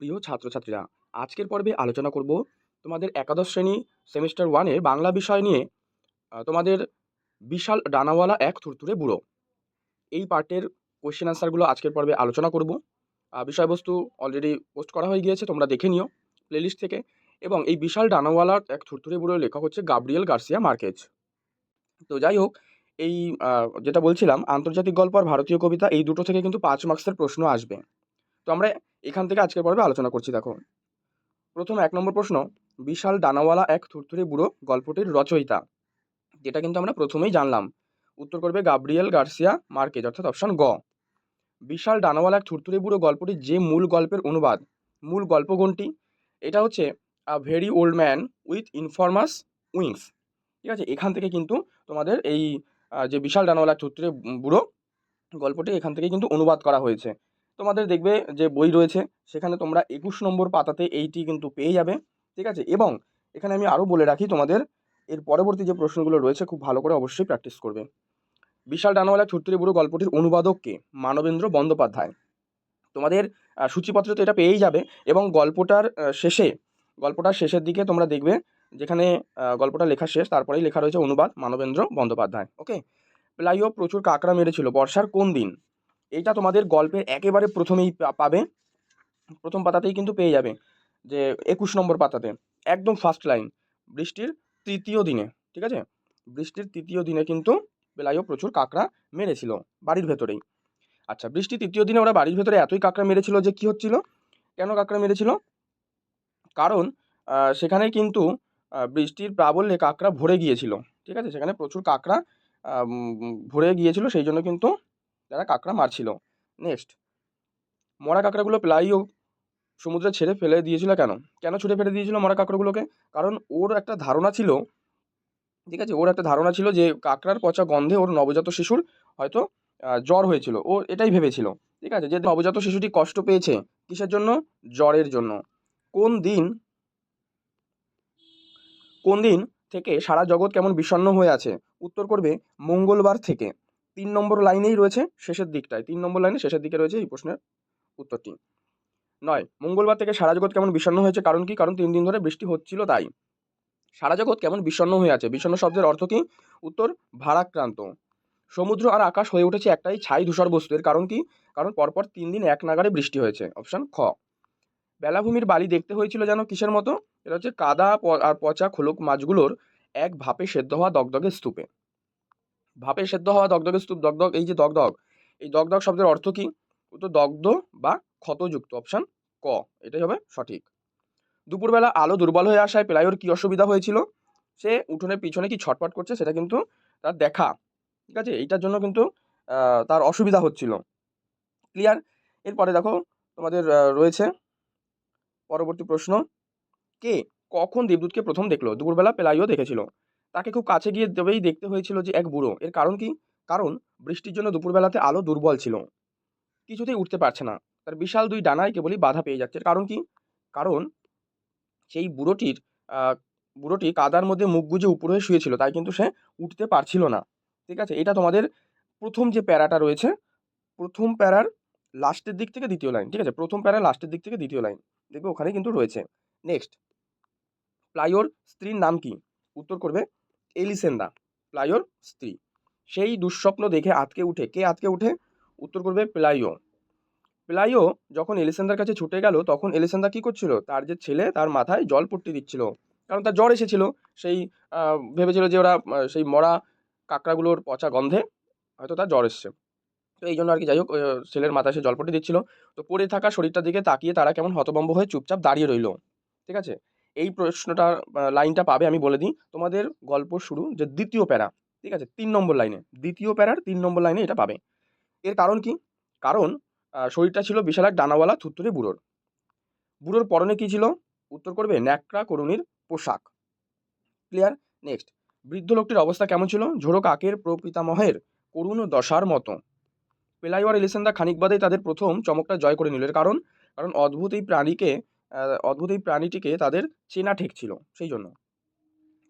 প্রিয় ছাত্রছাত্রীরা, আজকের পর্বে আলোচনা করব তোমাদের একাদশ শ্রেণি সেমিস্টার ওয়ানের বাংলা বিষয় নিয়ে। তোমাদের বিশাল ডানাওয়ালা এক থুরথুরে বুড়ো। এই পার্টের কোয়েশ্চেন আনসারগুলো আজকের পর্বে আলোচনা করব। বিষয়বস্তু অলরেডি পোস্ট করা হয়ে গিয়েছে, তোমরা দেখে নিও প্লেলিস্ট থেকে। এবং এই বিশাল ডানাওয়ালা এক থুরথুরে বুড়ো লেখক হচ্ছে গাব্রিয়েল গার্সিয়া মার্কেজ। তো যাই হোক, এই যেটা বলছিলাম, আন্তর্জাতিক গল্প আর ভারতীয় কবিতা এই দুটো থেকে কিন্তু পাঁচ মার্কসের প্রশ্ন আসবে। তো আমরা এখান থেকে আজকের পর্বে আলোচনা করছি, দেখো। প্রথম এক নম্বর প্রশ্ন, বিশাল ডানাওয়ালা এক থুরথুরে বুড়ো গল্পটির রচয়িতা। যেটা কিন্তু আমরা প্রথমেই জানলাম। উত্তর করবে গাব্রিয়েল গার্সিয়া মার্কেজ, অর্থাৎ অপশন গ। বিশাল ডানাওয়ালা এক থুরথুরে বুড়ো গল্পটির যে মূল গল্পের অনুবাদ, মূল গল্প কোনটি? এটা হচ্ছে a very old man with enormous wings ঠিক আছে? এখান থেকে কিন্তু তোমাদের এই যে বিশাল ডানাওয়ালা এক থুরথুরে বুড়ো গল্পটি এখান থেকে কিন্তু অনুবাদ করা হয়েছে। তোমাদের দেখবে যে বই রয়েছে, সেখানে তোমরা একুশ নম্বর পাতাতে এইটি কিন্তু পেয়ে যাবে, ঠিক আছে? এবং এখানে আমি আরও বলে রাখি তোমাদের, এর পরবর্তী যে প্রশ্নগুলো রয়েছে, খুব ভালো করে অবশ্যই প্র্যাকটিস করবে। বিশাল ডানাওয়ালা ছুট্টুরি বুড়ো গল্পটির অনুবাদককে মানবেন্দ্র বন্দ্যোপাধ্যায়। তোমাদের সূচিপত্র তো এটা পেয়েই যাবে, এবং গল্পটার শেষে, গল্পটার শেষের দিকে তোমরা দেখবে, যেখানে গল্পটা লেখা শেষ, তারপরেই লেখা রয়েছে অনুবাদ মানবেন্দ্র বন্দ্যোপাধ্যায় ওকে প্লাইও প্রচুর কাঁকড়া মেরেছিল, বর্ষার কোন দিন? এইটা তোমাদের গল্পের একেবারে প্রথমেই পাবে। প্রথম পাতাতেই কিন্তু পেয়ে যাবে যে একুশ নম্বর পাতাতে। একদম ফার্স্ট লাইন বৃষ্টির তৃতীয় দিনে, ঠিক আছে? বৃষ্টির তৃতীয় দিনে কিন্তু বেলাইও প্রচুর কাঁকড়া মেরেছিল বাড়ির ভেতরেই। আচ্ছা বৃষ্টি তৃতীয় দিনে ওরা বাড়ির ভেতরে এতই কাঁকড়া মেরেছিল যে কি হচ্ছিল? কেন কাঁকড়া মেরেছিল? কারণ সেখানে কিন্তু বৃষ্টির প্রাবল্যে কাঁকড়া ভরে গিয়েছিল, ঠিক আছে? সেখানে প্রচুর কাঁকড়া ভরে গিয়েছিল, সেই জন্য কিন্তু তারা কাঁকড়া মারছিল। নেক্সট মরা কাঁকড়াগুলো প্লাইও সমুদ্রে ছেড়ে ফেলে দিয়েছিল কেন? কেন ছুটে ফেলে দিয়েছিল মরা কাঁকড়াগুলোকে? কারণ ওর একটা ধারণা ছিল, ঠিক আছে? ওর একটা ধারণা ছিল যে কাঁকড়ার পচা গন্ধে ওর নবজাত শিশুর হয়তো জ্বর হয়েছিল। ও এটাই ভেবেছিল, ঠিক আছে? যে নবজাত শিশুটি কষ্ট পেয়েছে কিসের জন্য? জ্বরের জন্য। কোন দিন কোন দিন থেকে সারা জগৎ কেমন বিষণ্ণ হয়ে আছে? উত্তর করবে মঙ্গলবার থেকে। তিন নম্বর লাইনেই রয়েছে শেষের দিকটায়। তিন নম্বর লাইনে শেষের দিকে রয়েছে এই প্রশ্নের উত্তরটি। নয়, মঙ্গলবার থেকে সারা জগৎ কেমন বিষণ্ণ হয়েছে? কারণ কি? কারণ তিন দিন ধরে বৃষ্টি হচ্ছিল তাই। সারা জগৎ কেমন বিষণ্ণ হয়ে আছে? বিষণ্ণ শব্দের অর্থ কি? উত্তর, ভারাক্রান্ত। সমুদ্র আর আকাশ হয়ে উঠেছে একটাই ছাই ধূসর বস্তু এর কারণ কি? কারণ পরপর তিন দিন এক নাগারে বৃষ্টি হয়েছে। অপশন খ। বেলাভূমির বালি দেখতে হয়েছিল যেন কিসের মতো? এটা হচ্ছে কাদা আর পচা খোলক মাছগুলোর এক ভাপে সেদ্ধ হওয়া দগদগে স্তূপে। ভাপে সেদ্ধ হওয়া দগদগে স্তূপ, দগদগ, এই যে দগদগ, এই দগদগ শব্দের অর্থ কি? উত্তর, দগ্ধ বা ক্ষতযুক্ত অপশান ক, এটাই হবে সঠিক। দুপুরবেলা আলো দুর্বল হয়ে আসায় পেলাইওর কি অসুবিধা হয়েছিল? সে উঠোনের পিছনে কি ছটপট করছে সেটা কিন্তু তার দেখা, ঠিক আছে? এইটার জন্য কিন্তু তার অসুবিধা হচ্ছিল। ক্লিয়ার এরপরে দেখো, তোমাদের রয়েছে পরবর্তী প্রশ্ন। কে কখন দেবদূতকে প্রথম দেখল? দুপুরবেলা প্লাইও দেখেছিল। তাকে খুব কাছে গিয়ে দেবেই দেখতে হয়েছিল যে এক বুড়ো। এর কারণ কি? কারণ বৃষ্টির জন্য দুপুরবেলাতে আলো দুর্বল ছিল। কিছুতেই উঠতে পারছে না। তার বিশাল দুই ডানায় কেবলই বাধা পেয়ে যাচ্ছে। কারণ কি? কারণ সেই বুড়োটির বুড়োটি কাদার মধ্যে মুখ গুজে উপরে হয়ে শুয়েছিল, তাই কিন্তু সে উঠতে পারছিল না। ঠিক আছে? এটা তোমাদের প্রথম যে প্যারাটা রয়েছে, প্রথম প্যারার লাস্টের দিক থেকে দ্বিতীয় লাইন। ঠিক আছে? প্রথম প্যারার লাস্টের দিক থেকে দ্বিতীয় লাইন। দেখবে ওখানে কিন্তু রয়েছে। নেক্সট। প্লাইওর স্ত্রীর নাম কি? উত্তর করবে এলিসেন্দা, প্লাইওর স্ত্রী। সেই দুঃস্বপ্ন দেখে আতকে উঠে, কে আতকে উঠে? উত্তর করবে প্লাইও। প্লাইও যখন এলিসেন্দার কাছে ছুটে গেল, তখন এলিসেন্দা কি করছিল? তার যে ছেলে, তার মাথায় জল পট্টি দিচ্ছিল। কারণ তার জ্বর এসেছিল। সেই ভেবেছিল যে ওরা সেই মরা কাঁকড়াগুলোর পচা গন্ধে হয়তো তার জ্বর এসছে। তো এই জন্য আর কি, যাই হোক ছেলের মাথায় সে জলপটি দিচ্ছিল। তো পড়ে থাকা শরীরটার দিকে তাকিয়ে তারা কেমন হতভম্ব হয়ে চুপচাপ দাঁড়িয়ে রইল। ঠিক আছে? এই প্রশ্নটা লাইনটা পাবে, আমি বলে দিই। তোমাদের গল্প শুরু, যে দ্বিতীয় প্যারা, ঠিক আছে? তিন নম্বর লাইনে, দ্বিতীয় প্যারার তিন নম্বর লাইনে এটা পাবে। এর কারণ কি? কারণ শরীরটা ছিল বিশাল এক ডানাওয়ালা থুত্তুরে বুড়োর। বুড়োর পরনে কি ছিল? উত্তর করবে, ন্যাকড়া করুণীর পোশাক। ক্লিয়ার? নেক্সট। বৃদ্ধ লোকটির অবস্থা কেমন ছিল? ঝোড়ো কাকের প্রপিতামহের করুণ দশার মতো। পেলাইওয়ার এলিসেন্দা খানিক বাদেই তাদের প্রথম চমকটা জয় করে নিল। এর কারণ কারণ অদ্ভুত এই প্রাণীকে অদ্ভুত এই প্রাণীটিকে তাদের চেনা ঠেক ছিল, সেই জন্য।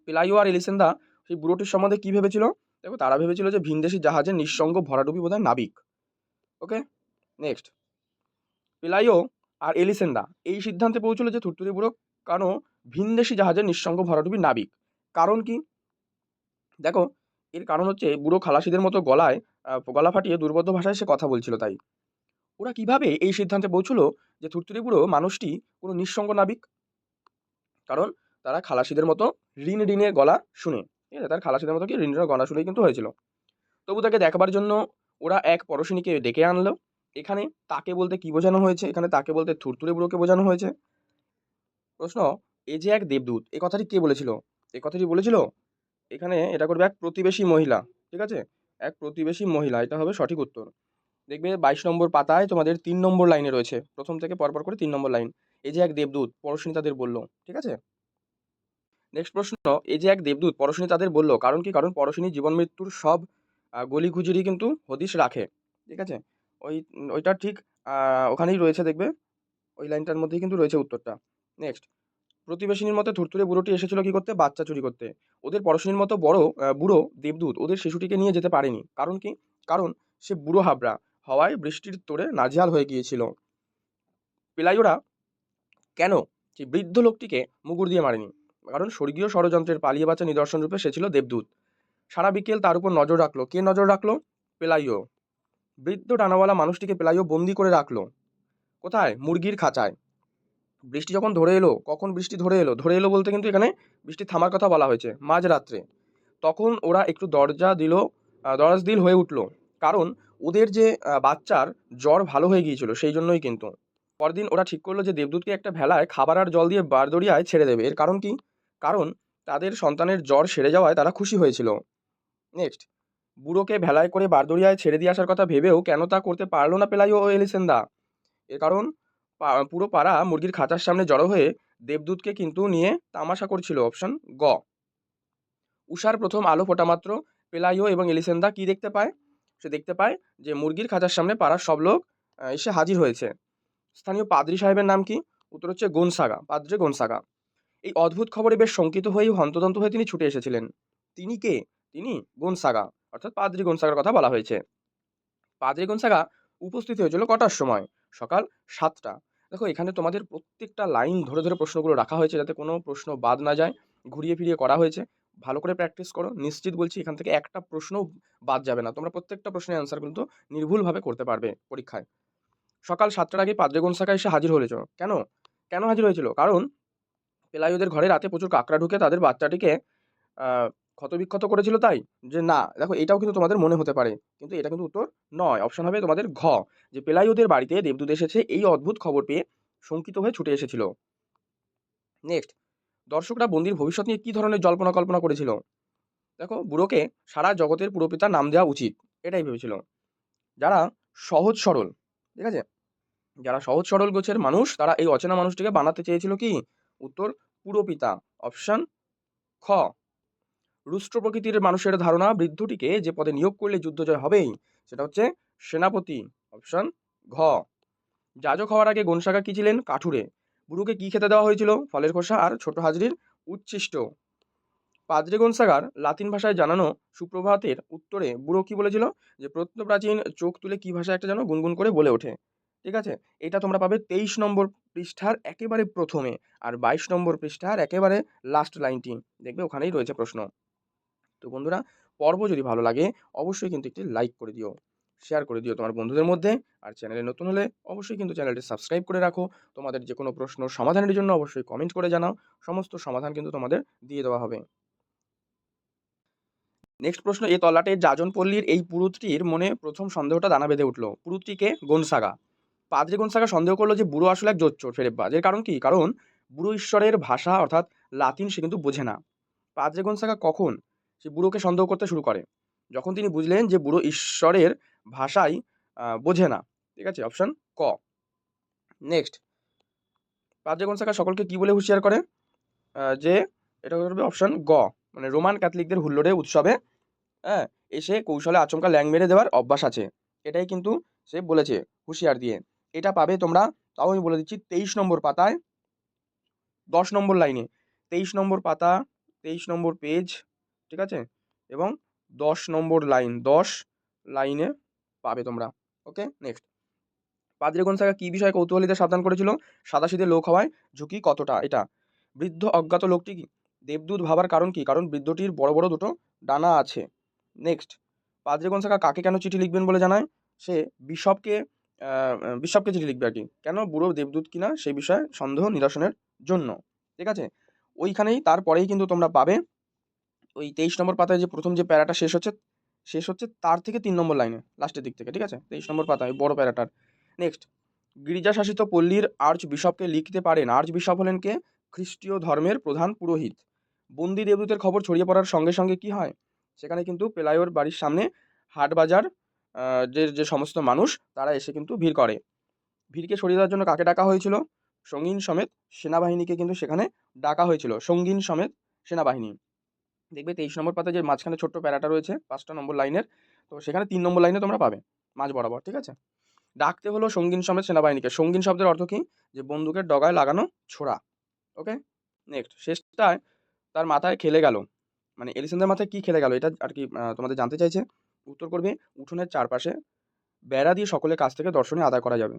পেলাইও আর এলিসেন্দা সেই বুড়োটির সম্বন্ধে কী ভেবেছিল? দেখো, তারা ভেবেছিল যে ভিনদেশি জাহাজের নিঃসঙ্গ ভরাডুবি বোধহয় নাবিক। ওকে নেক্সট পেলাইও আর এলিসেন্দা এই সিদ্ধান্তে পৌঁছলো যে থুরথুরি বুড়ো কানো ভিনদেশি জাহাজের নিঃসঙ্গ ভরাডুবি নাবিক? কারণ কি? দেখো, এর কারণ হচ্ছে বুড়ো খালাসিদের মতো গলায় গলা ফাটিয়ে দুর্বোধ্য ভাষায় সে কথা বলছিল তাই। ওরা কীভাবে এই সিদ্ধান্তে পৌঁছলো যে থুরথুরি বুড়ো মানুষটি কোনো নিঃসঙ্গ নাবিক? কারণ তারা খালাসিদের মতো ঋণ ঋণের গলা শুনে। ঠিক আছে, তার খালাসিদের মতো কি? ঋণ ঋণের গলা শুনেই কিন্তু হয়েছিল। তবু তাকে দেখাবার জন্য ওরা এক পরশিনীকে ডেকে আনলো। এখানে তাকে বলতে কি বোঝানো হয়েছে? এখানে তাকে বলতে থুরথুরে বুড়োকে বোঝানো হয়েছে। প্রশ্ন, এ যে এক দেবদূত, এ কথাটি কে বলেছিল? এ কথাটি বলেছিল, এখানে এটা করবে এক প্রতিবেশী মহিলা। ঠিক আছে? এক প্রতিবেশী মহিলা, এটা হবে সঠিক উত্তর। দেখবে বাইশ নম্বর পাতায় তোমাদের তিন নম্বর লাইনে রয়েছে। প্রথম থেকে পরপর করে তিন নম্বর লাইন। এই যে এক দেবদূত, পরশিনী তাদের বলল, ঠিক আছে? নেক্সট প্রশ্ন, এই যে এক দেবদূত, পরশিনী তাদের বলল, কারণ কি? কারণ পরশিনী জীবন মৃত্যুর সব গলিগুজুরি কিন্তু হদিশ রাখে, ঠিক আছে? ওই, ওইটা ঠিক ওখানেই রয়েছে দেখবে, ওই লাইনটার মধ্যেই কিন্তু রয়েছে উত্তরটা। নেক্সট প্রতিবেশিনীর মতো থুরথুরে বুড়োটি এসেছিল কি করতে? বাচ্চা চুরি করতে। ওদের পরশিনীর মতো বড় বুড়ো দেবদূত ওদের শিশুটিকে নিয়ে যেতে পারেনি। কারণ কি? কারণ সে বুড়ো হাবড়া। হওয়ায় বৃষ্টির তোড়ে নাজেহাল হয়ে গিয়েছিল। পেলাইওরা কেন সেই বৃদ্ধ লোকটিকে মুগুর দিয়ে মারেনি? কারণ স্বর্গীয় ষড়যন্ত্রের পালিয়ে বাঁচা নিদর্শন রূপে সে ছিল দেবদূত। সারা বিকেল তার উপর নজর রাখল। কে নজর রাখল? পেলাইও। বৃদ্ধ ডানাওয়ালা মানুষটিকে পেলাইও বন্দি করে রাখল। কোথায়? মুরগির খাঁচায়। বৃষ্টি যখন ধরে এলো, কখন বৃষ্টি ধরে এলো? ধরে এলো বলতে কিন্তু এখানে বৃষ্টি থামার কথা বলা হয়েছে, মাঝরাত্রে। তখন ওরা একটু দরজা দিল দরাজ দিল হয়ে উঠল। কারণ ওদের যে বাচ্চার জ্বর ভালো হয়ে গিয়েছিল সেই জন্যই কিন্তু। পরদিন ওরা ঠিক করল যে, দেবদূতকে একটা ভেলায় খাবার আর জল দিয়ে বারদরিয়ায় ছেড়ে দেবে। এর কারণ কি? কারণ তাদের সন্তানের জ্বর সেরে যাওয়ায় তারা খুশি হয়েছিল। নেক্সট, বুড়োকে ভেলায় করে বারদরিয়ায় ছেড়ে দিয়ে আসার কথা ভেবেও কেন তা করতে পারল না পেলাইও ও এলিসেন্দা? এর কারণ পুরো পাড়া মুরগির খাঁচার সামনে জড়ো হয়ে দেবদূতকে কিন্তু নিয়ে তামাশা করছিল। অপশন গ। উষার প্রথম আলো ফোটা মাত্র পেলাইও এবং এলিসেন্দা কি দেখতে পায়? সে দেখতে পায় যে মুরগির খাঁচার সামনে পাড়ার সব লোক এসে হাজির হয়েছে। স্থানীয় পাদ্রি সাহেবের নাম কি? উত্তর হচ্ছে গোনসাগা, পাদ্রে গোনসাগা। এই অদ্ভুত খবরে বেশ শঙ্কিত হয়ে হন্তদন্ত হয়ে তিনি ছুটে এসেছিলেন। তিনি কে? তিনি গোনসাগা, অর্থাৎ পাদ্রি গোনসাগার কথা বলা হয়েছে। পাদ্রি গোনসাগা উপস্থিত হয়েছিল কটার সময়? সকাল সাতটা। দেখো, এখানে তোমাদের প্রত্যেকটা লাইন ধরে ধরে প্রশ্নগুলো রাখা হয়েছে যাতে কোনো প্রশ্ন বাদ না যায়, ঘুরিয়ে ফিরিয়ে করা হয়েছে। ভালো করে প্র্যাকটিস করো। নিশ্চিত বলছি এখান থেকে একটা প্রশ্ন বাদ যাবে না। তোমরা প্রত্যেকটা প্রশ্নের অ্যান্সার কিন্তু নির্ভুলভাবে করতে পারবে পরীক্ষায়। সকাল সাতটার আগে পাদ্রে গোনসাকা এসে হাজির হয়েছিল কেন? কেন হাজির হয়েছিল? কারণ পেলাইওদের ঘরে রাতে প্রচুর কাঁকড়া ঢুকে তাদের বাচ্চাটিকে ক্ষতবিক্ষত করেছিল তাই? যে না, দেখো এটাও কিন্তু তোমাদের মনে হতে পারে। কিন্তু এটা কিন্তু উত্তর নয়। অপশন হবে তোমাদের ঘ, যে পেলাইওদের বাড়িতে দেবদূত এসেছে, এই অদ্ভুত খবর পেয়ে শঙ্কিত হয়ে ছুটে এসেছিল। নেক্সট দর্শকরা বন্দির ভবিষ্যৎ নিয়ে কী ধরনের জল্পনা কল্পনা করেছিল? দেখো, বুড়োকে সারা জগতের পুরোপিতা নাম দেওয়া উচিত, এটাই ভেবেছিল। যারা সহজ সরল, ঠিক আছে? যারা সহজ সরল গোছের মানুষ, তারা এই অচেনা মানুষটিকে বানাতে চেয়েছিল কি? উত্তর, পুরোপিতা, অপশান খ। রুষ্ট প্রকৃতির মানুষের ধারণা বৃদ্ধটিকে যে পদে নিয়োগ করলে যুদ্ধ জয় হবেই, সেটা হচ্ছে সেনাপতি, অপশান ঘ। যাজক হওয়ার আগে গনসাগা কি ছিলেন? কাঠুরে। বুড়োকে কি খেতে দেওয়া হয়েছিল? ফলের খোসা আর ছোট হাজরির উচ্ছিষ্ট। পাদ্রে গনসাগার লাতিন ভাষায় জানানো সুপ্রভাতের উত্তরে বুড়ো কি বলেছিল? যে প্রত্নপ্রাচীন চোখ তুলে কি ভাষায় একটা যেন গুনগুন করে বলে ওঠে। ঠিক আছে? এটা তোমরা পাবে তেইশ নম্বর পৃষ্ঠার একেবারে প্রথমে আর বাইশ নম্বর পৃষ্ঠার একেবারে লাস্ট লাইনটি দেখবে ওখানেই রয়েছে প্রশ্ন। তো বন্ধুরা, পর্ব যদি ভালো লাগে, অবশ্যই কিন্তু একটি লাইক করে দিও। শেয়ার করে দিও তোমার বন্ধুদের মধ্যে। আর চ্যানেলে নতুন হলে অবশ্যই কিন্তু চ্যানেলটি সাবস্ক্রাইব করে রাখো। তোমাদের যে কোনো প্রশ্ন সমাধানের জন্য অবশ্যই কমেন্ট করে জানাও। সমস্ত সমাধান কিন্তু তোমাদের দিয়ে দেওয়া হবে। নেক্সট প্রশ্ন, এ তল্লাটের যাজন পল্লীর এই পুরুতটির মনে প্রথম সন্দেহটা দানা বেঁধে উঠল। পুরুতটিকে গনসাগা। পাদ্রি গনসাগা সন্দেহ করল যে বুড়ো আসলে এক জোচ্চোর ফেরেব্বাজ এর কারণ কি? কারণ বুড়ো ঈশ্বরের ভাষা অর্থাৎ লাতিন সে কিন্তু বোঝে না। পাদ্রে গনসাগা কখন? সে বুড়োকে সন্দেহ করতে শুরু করে। যখন তিনি বুঝলেন যে বুড়ো ঈশ্বরের ভাষাই বোঝে না। ঠিক আছে? অপশন ক। নেক্সট পাদ্রে শাখা সকলকে কি বলে হুঁশিয়ার করে? যে এটা করবে অপশন গ। মানে রোমান ক্যাথলিকদের হুল্লোড়ে উৎসবে হ্যাঁ এসে কৌশলে আচমকা ল্যাং মেরে দেওয়ার অভ্যাস আছে। এটাই কিন্তু সে বলেছে হুঁশিয়ার দিয়ে। এটা পাবে তোমরা, তাও আমি বলে দিচ্ছি, তেইশ নম্বর পাতায়, দশ নম্বর লাইনে। তেইশ নম্বর পাতা, তেইশ নম্বর পেজ, ঠিক আছে? এবং দশ নম্বর লাইন, দশ লাইনে পাবে তোমরা ওকে নেক্সট পাদ্রে গনসাগা কী বিষয়ে কৌতূহলীদের সাবধান করেছিল? সাদাসিধে লোক হওয়ায় ঝুঁকি কতটা? এটা। বৃদ্ধ অজ্ঞাত লোকটি কি? দেবদূত ভাবার কারণ কি? কারণ বৃদ্ধটির বড় বড় দুটো ডানা আছে। নেক্সট পাদ্রে গনসাগা কাকে কেন চিঠি লিখবেন বলে জানায়? সে বিশপকে বিশপকে চিঠি লিখবে আর কি। কেন? বুড়ো দেবদূত কিনা সেই বিষয়ে সন্দেহ নিরসনের জন্য। ঠিক আছে? ওইখানেই তারপরেই কিন্তু তোমরা পাবে। ওই তেইশ নম্বর পাতায় যে প্রথম যে প্যারাটা শেষ হচ্ছে শেষ হচ্ছে তার থেকে তিন নম্বর লাইনে লাস্টের দিক থেকে, ঠিক আছে? তেইশ নম্বর পাতা পাতায় বড় প্যারাটার। নেক্সট গির্জাশাসিত পল্লীর আর্চ বিশপকে লিখতে পারেন। আর্চ বিশপ হলেন কে? খ্রিস্টীয় ধর্মের প্রধান পুরোহিত। বন্দি দেবদূতের খবর ছড়িয়ে পড়ার সঙ্গে সঙ্গে কি হয়? সেখানে কিন্তু পেলায়োর বাড়ির সামনে হাট বাজার যে যে সমস্ত মানুষ, তারা এসে কিন্তু ভিড় করে। ভিড়কে সরিয়ে দেওয়ার জন্য কাকে ডাকা হয়েছিল? সঙ্গীন সমেত সেনাবাহিনীকে কিন্তু সেখানে ডাকা হয়েছিল। সঙ্গীন সমেত সেনাবাহিনী। দেখবে তেইশ নম্বর পাতা যে মাঝখানে ছোট্ট প্যারাটা রয়েছে, পাঁচটা নম্বর লাইনের, তো সেখানে তিন নম্বর লাইনে তোমরা পাবে, মাঝ বরাবর, ঠিক আছে? ডাকতে হলো সঙ্গীন সমেত সেনাবাহিনীকে। সঙ্গীন শব্দের অর্থ কি? যে বন্দুকের ডগায় লাগানো ছোড়া ওকে নেক্সট শেষটায় তার মাথায় খেলে গেল। মানে এলিসেন্দের মাথায় কি খেলে গেল? এটা আর কি তোমাদের জানতে চাইছে? উত্তর করবে, উঠোনের চারপাশে বেড়া দিয়ে সকলের কাছ থেকে দর্শনী আদায় করা যাবে।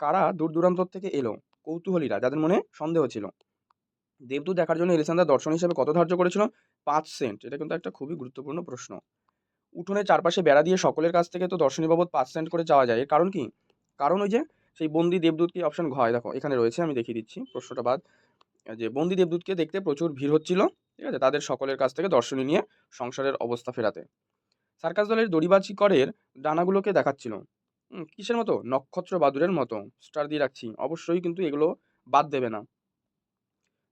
কারা দূর দূরান্তর থেকে এলো? কৌতূহলীরা, যাদের মনে সন্দেহ ছিল। দেবদূত দেখার জন্য এলিসান্দার দর্শন হিসেবে কত ধার্য করেছিল? পাঁচ সেন্ট। এটা কিন্তু একটা খুবই গুরুত্বপূর্ণ প্রশ্ন। উঠোনের চারপাশে বেড়া দিয়ে সকলের কাছ থেকে তো দর্শনী বাবদ পাঁচ সেন্ট করে যাওয়া যায়। এর কারণ কি? কারণ ওই যে সেই বন্দি দেবদূত কি অপশন ঘয় দেখো, এখানে রয়েছে, আমি দেখিয়ে দিচ্ছি প্রশ্নটা বাদ। যে বন্দি দেবদূতকে দেখতে প্রচুর ভিড় হচ্ছিল, ঠিক আছে, তাদের সকলের কাছ থেকে দর্শনী নিয়ে সংসারের অবস্থা ফেরাতে। সার্কাস দলের দড়িবাজি করের ডানাগুলোকে দেখাচ্ছিল। কিসের মতো? নক্ষত্র বাদুরের মতো। স্টার দিয়ে রাখছি। অবশ্যই কিন্তু এগুলো বাদ দেবে না।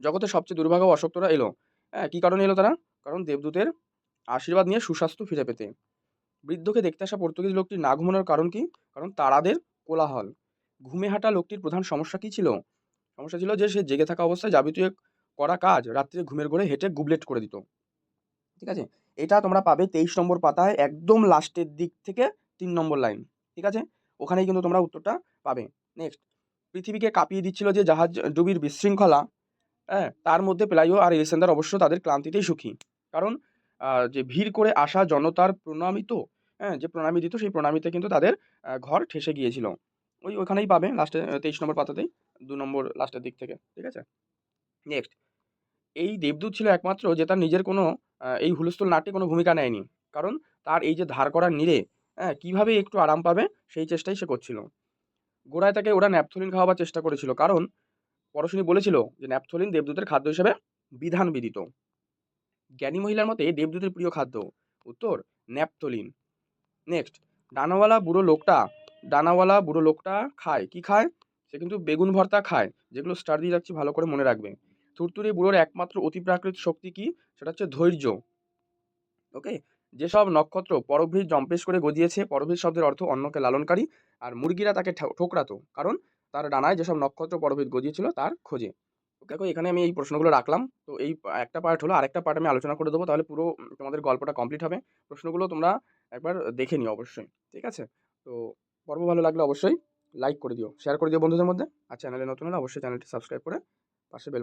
জগতের সবচেয়ে দুর্ভাগ্য অশক্তরা এলো। হ্যাঁ কী কারণে এলো তারা? কারণ দেবদূতের আশীর্বাদ নিয়ে সুস্বাস্থ্য ফিরে পেতে। বৃদ্ধকে দেখতে আসা পর্তুগিজ লোকটির না ঘুমানোর কারণ কি? কারণ তারাদের কোলাহল। ঘুমে হাঁটা লোকটির প্রধান সমস্যা কি ছিল? সমস্যা ছিল যে সে জেগে থাকা অবস্থায় যাবতীয় করা কাজ রাত্রে ঘুমের ঘরে হেঁটে গুবলেট করে দিত। ঠিক আছে? এটা তোমরা পাবে তেইশ নম্বর পাতায় একদম লাস্টের দিক থেকে তিন নম্বর লাইন। ঠিক আছে? ওখানেই কিন্তু তোমরা উত্তরটা পাবে। নেক্সট। পৃথিবীকে কাঁপিয়ে দিচ্ছিল যে জাহাজ ডুবির বিশৃঙ্খলা হ্যাঁ তার মধ্যে প্লাইও আর এলিসেন্দার অবশ্য তাদের ক্লান্তিতেই সুখী। কারণ যে ভিড় করে আসা জনতার প্রণামিত হ্যাঁ যে প্রণামী দিত সেই প্রণামীতে কিন্তু তাদের ঘর ঠেসে গিয়েছিল। ওই ওখানেই পাবে লাস্টে তেইশ নম্বর পাতাতেই, দু নম্বর লাস্টের দিক থেকে, ঠিক আছে? নেক্সট এই দেবদূত ছিল একমাত্র যে তার নিজের কোনো এই হুলস্থুল নাট্যে কোনো ভূমিকা নেয়নি। কারণ, তার এই যে ধার করা নীড়ে হ্যাঁ কীভাবে একটু আরাম পাবে, সেই চেষ্টাই সে করছিল। গোড়ায় তাকে ওরা ন্যাপথলিন খাওয়াবার চেষ্টা করেছিল। কারণ পরশুনি বলেছিল যে ন্যাপথলিন দেবদূতের খাদ্য হিসেবে বিধান বিদিত। জ্ঞানী মহিলার মতে দেবদূতের প্রিয় খাদ্য। উত্তর, ন্যাপথলিন। নেক্সট ডানাওয়ালা বুড়ো লোকটা ডানাওয়ালা বুড়ো লোকটা খায়। কি খায়? সে কিন্তু বেগুন ভর্তা খায়, যেগুলো স্টার দিয়ে রাখছি ভালো করে মনে রাখবে। থুরথুরি বুড়োর একমাত্র অতিপ্রাকৃত শক্তি কি? সেটা হচ্ছে ধৈর্য। ওকে? যেসব নক্ষত্র পরভৃত জম্পেশ করে গজিয়েছে পরভীর শব্দের অর্থ অন্যকে লালনকারী, আর মুরগিরা তাকে ঠোকরাতো। কারণ তার ডানায় যেসব নক্ষত্র পরভেদ গজিয়েছিল তার খোঁজে। দেখো, এখানে আমি এই প্রশ্নগুলো রাখলাম। তো এই একটা পার্ট হলো, আরেকটা পার্ট আমি আলোচনা করে দেবো। তাহলে পুরো তোমাদের গল্পটা কমপ্লিট হবে। প্রশ্নগুলো তোমরা একবার দেখে নিও অবশ্যই, ঠিক আছে? তো পর্ব ভালো লাগলে অবশ্যই লাইক করে দিও শেয়ার করে দিও বন্ধুদের মধ্যে। আর চ্যানেলে নতুন হলে অবশ্যই চ্যানেলটি সাবস্ক্রাইব করে পাশে বেল